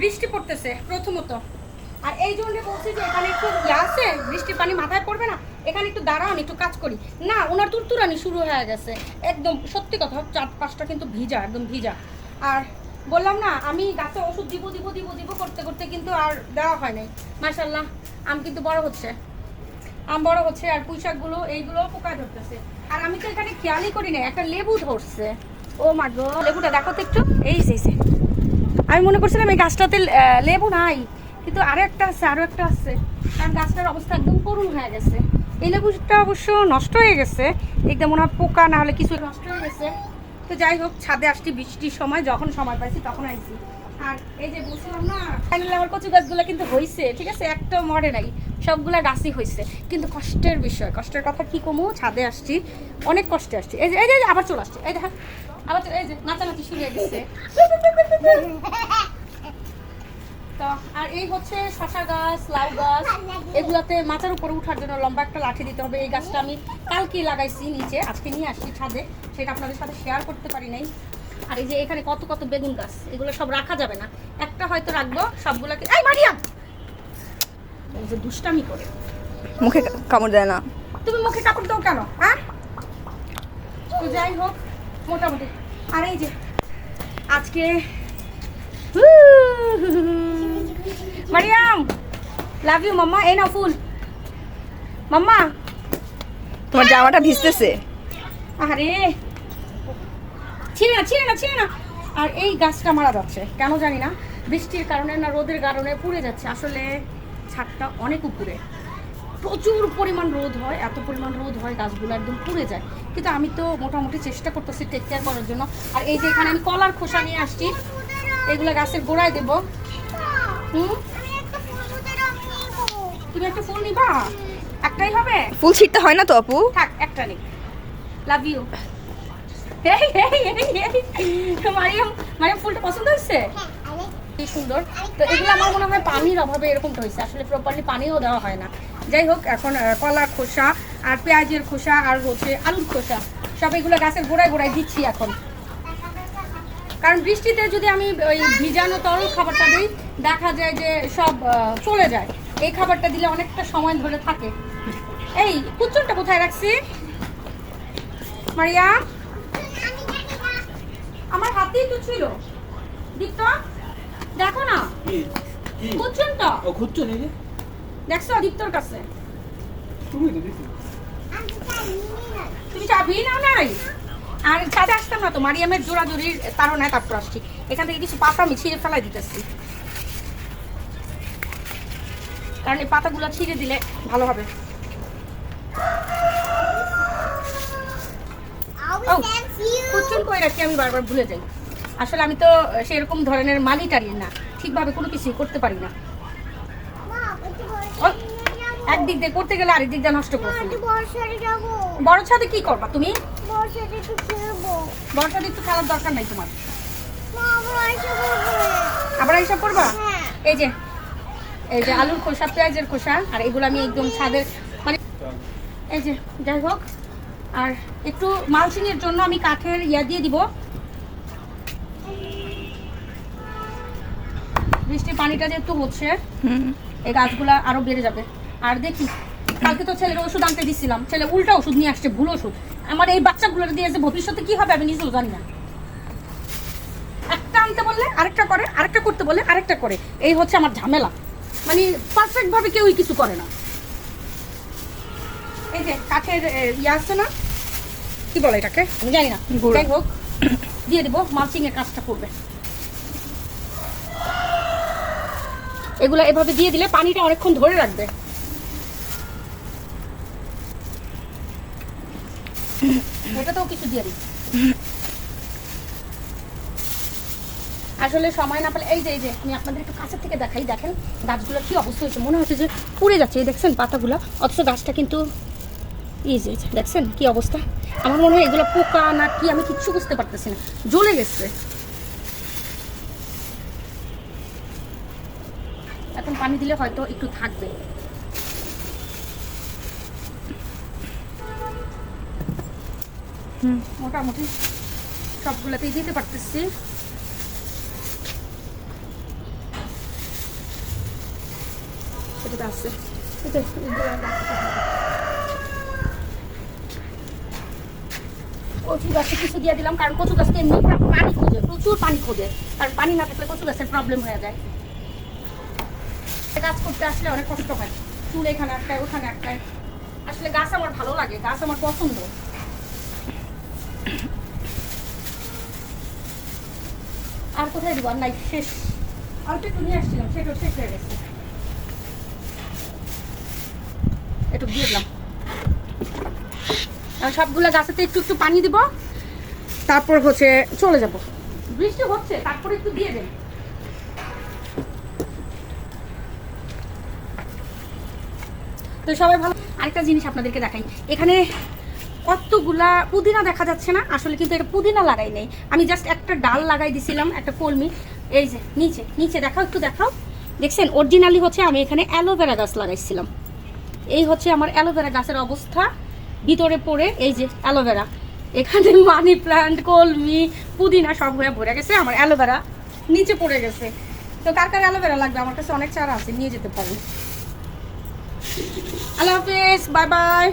বৃষ্টি পড়তেছে, প্রথমত। আর এই জন্য বলছি যে এখানে একটু ইয়ে আছে, বৃষ্টির পানি মাথায় পড়বে না, এখানে একটু দাঁড়ান একটু কাজ করি। না, ওনার তুরতুরানি শুরু হয়ে গেছে। একদম, সত্যি কথা চার পাঁচটা কিন্তু ভিজা, একদম ভিজা। আর বললাম না, আমি গাছে ওষুধ দিব দিব দিব দিব করতে করতে কিন্তু আর দেওয়া হয় নাই। মার্শাল্লাহ আম কিন্তু বড় হচ্ছে। আম বড় হচ্ছে, আর পুঁইশাকগুলো, এইগুলো পোকা ধরতেছে। আর আমি তো এখানে খেয়ালই করি না একটা লেবু ধরছে। ও মা গো লেবুটা দেখো তো একটু। এই যে। আমি মনে করছিলাম এই গাছটাতে লেবু নাই, কিন্তু আরও একটা আছে, আরও একটা আছে। কারণ গাছটার অবস্থা একদম করুণ হয়ে গেছে। এই লেবুটা অবশ্য নষ্ট হয়ে গেছে। একদম মনে হয় পোকা, না হলে কিছু নষ্ট হয়ে গেছে। তো যাই হোক, ছাদে আসছি, বৃষ্টির সময় যখন সময় পাইছি তখন আইছি। আর এই যে বলছিলাম না ফাইনালি আমার কচু গাছগুলো কিন্তু হয়েছে ঠিক আছে? একটা মরে নাই, সবগুলা গাছই হয়েছে কিন্তু কষ্টের বিষয়, কষ্টের কথা কি কমু? ছাদে আসছি, অনেক কষ্টে আসছি। এই যে এই যে আবার চলে আসছে। এই দেখা আবার চলে- এই যে নাচানাচি শুরু হয়ে গেছে। তো আর এই হচ্ছে শশা গাছ লাউ গাছ এগুলাতে মাচার উপরে উঠার জন্য লম্বা একটা লাঠি দিতে হবে। এই গাছটা আমি কালকে লাগাইছি নিচে আজকে নিয়ে আসছি ছাদে। সেটা আপনাদের সাথে শেয়ার করতে পারি নাই। আর এই যে এখানে কত কত বেগুন গাছ এগুলো সব রাখা যাবে না। একটা হয়তো রাখব সবগুলোকে এই মারিয়াম এই যে দুষ্টামি করে। মুখে কামড় দেয় না। তুমি মুখে কাপড় দাও কেন হ্যাঁ? তো যাই হোক মোটামুটি। আর এই যে আজকে মারিয়াম লাভ ইউ মাম্মা এই নাও ফুল। মাম্মা তোমার জামাটা ভিজতেছে। আরে ছিঁড়ে না ছিঁড়ে না ছিঁড়ে না। আর এই গাছটা মারা যাচ্ছে কেন জানি না। বৃষ্টির কারণে না রোদের কারণে পুড়ে যাচ্ছে। আসলে ছাদটা অনেক উপরে। প্রচুর পরিমাণ রোদ হয় এত পরিমাণ রোদ হয় গাছগুলো একদম পুড়ে যায়। কিন্তু আমি তো মোটামুটি চেষ্টা করতেছি টেক কেয়ার করার জন্য। আর এই যে এখানে আমি কলার খোসা নিয়ে আসছি এগুলো গাছের গোড়ায় দেবো। হুম? তুমি একটা ফুল নিবা? একটাই হবে? ফুল ছিটতে হয় না তো আপু? থাক একটা নেই লাভ ইউ এই এই এই এই। মারিয়াম মারিয়াম ফুলটা পছন্দ হয়েছে? কি সুন্দর। তো এগুলো আমার মনে হয় পানির অভাবে এরকমটা হয়েছে। আসলে প্রপারলি পানিও দেওয়া হয় না। যাই হোক এখন কলার খোসা আর পেঁয়াজের খোসা আর হচ্ছে আলুর খোসা সব এগুলো গাছের গোড়ায় গোড়ায় দিচ্ছি এখন। কারণ বৃষ্টিতে যদি আমি ওই ভিজানো তরল খাবারটা দিই দেখা যায় যে সব চলে যায়। এই খাবারটা দিলে অনেকটা সময় ধরে থাকে। এই কুচনটা কোথায় রাখছি? মারিয়া? আমার হাতেই তো ছিল। দীপ্ত দেখো না। কুচনটা। ও খুঁজছো দেখছ দীপ্তর কাছে? তুমি তো দিছো তুমি চাবি না নাই? আর ছাদে আসতাম না তো মারিয়ামের জোড়াজোড়ির তাড়নায় তারপর আসছি। এখান থেকে কিছু পাতা আমি ছিঁড়ে ফেলাই দিতেছি। কারণ এই পাতাগুলো ছিঁড়ে দিলে ভালো হবে। কুচুন কই রাখি আমি বারবার ভুলে যাই। আসলে আমি তো সেরকম ধরনের মালি টারি না। ঠিকভাবে কোনো কিছুই করতে পারি না। একদিক দিয়ে করতে গেলে আরেক দিক দিয়ে নষ্ট করছি বড় ছাদে কি করবা তুমি? বড় ছাদে একটু খেলার দরকার নাই তোমার। আবার এইসব করবা হ্যাঁ। এই যে এই যে আলুর খোসা পেঁয়াজের খোসা আর এগুলো আমি একদম ছাদের মানে এই যে যাই হোক আর একটু মালচিং এর জন্য আমি কাঠের ইয়া দিয়ে দিব। বৃষ্টির পানিটা যেহেতু হচ্ছে এই গাছগুলা আরও বেড়ে যাবে। আর দেখি কালকে তো ছেলের ওষুধ আনতে দিছিলাম। ছেলে উল্টা ওষুধ নিয়ে আসছে ভুল ওষুধ। আমার এই বাচ্চাগুলোর দিয়ে যে ভবিষ্যতে কি হবে আমি নিজেও জানি না। একটা আনতে বললে আরেকটা করে আরেকটা করতে বলে আরেকটা করে। এই হচ্ছে আমার ঝামেলা। মানে পারফেক্ট ভাবে কেউই কিছু করে না। এই যে কাঠের ইয়ে আসছে না? কি বলে এটাকে? আমি জানি না। যাই হোক দিয়ে দেবো মালচিং এর কাজটা করবে। এগুলো এভাবে দিয়ে দিলে পানিটা অনেকক্ষণ ধরে রাখবে। আসলে সময় না পেলে এই যে এই যে আমি আপনাদের একটু কাছের থেকে দেখাই। দেখেন গাছগুলো কি অবস্থা হয়েছে। মনে হচ্ছে যে পুড়ে যাচ্ছে। এই দেখছেন পাতাগুলো? অথচ গাছটা কিন্তু এই যে, দেখছেন কি অবস্থা? আমার মনে হয় এগুলো পোকা না কি আমি কিচ্ছু বুঝতে পারতেছি না। জ্বলে গেছে। এখন পানি দিলে হয়তো একটু থাকবে। মোটামুটি সবগুলোতেই দিতে পারতেছি। কচু গাছে কিছু দিয়ে দিলাম, কারণ কচু গাছকে এমনি পানি খোঁজে, প্রচুর পানি খোঁজে। কারণ পানি না থাকলে কচু গাছের প্রবলেম হয়ে যায়। গাছ করতে আসলে অনেক কষ্ট হয়। চুল এখানে একটায় ওখানে একটায় আসলে গাছ আমার ভালো লাগে, গাছ আমার পছন্দ। আর কোথায় দিব? আর নাই, শেষ। একটু আসছিলাম সেটাও শেষ হয়ে গেছে। একটু দিয়ে দিলাম। সবগুলো গাছেতে একটু একটু পানি দিব। তারপর হচ্ছে চলে যাব। বৃষ্টি হচ্ছে, তারপরে একটু দিয়ে দেন তো সবাই ভালো আরেকটা জিনিস আপনাদেরকে দেখাই। এখানে কতগুলা পুদিনা দেখা যাচ্ছে না? আসলে কিন্তু এটা পুদিনা লাগাই নেই। আমি জাস্ট একটা ডাল লাগাই দিছিলাম, একটা কলমি। এই যে, নিচে নিচে দেখাও, একটু দেখাও। দেখছেন অরিজিনালি হচ্ছে আমি এখানে অ্যালোভেরা গাছ লাগাইছিলাম। এই হচ্ছে আমার অ্যালোভেরা গাছের অবস্থা। ভিতরে পড়ে এই যে অ্যালোভেরা। এখানে মানি প্লান্ট, কলমি, পুদিনা সব হয়ে ভরে গেছে, আমার অ্যালোভেরা নিচে পড়ে গেছে। তো কার কার অ্যালোভেরা লাগবে? আমার কাছে অনেক চারা আছে, নিয়ে যেতে পারেন। আল্লাহ হাফিজ, বাই বাই।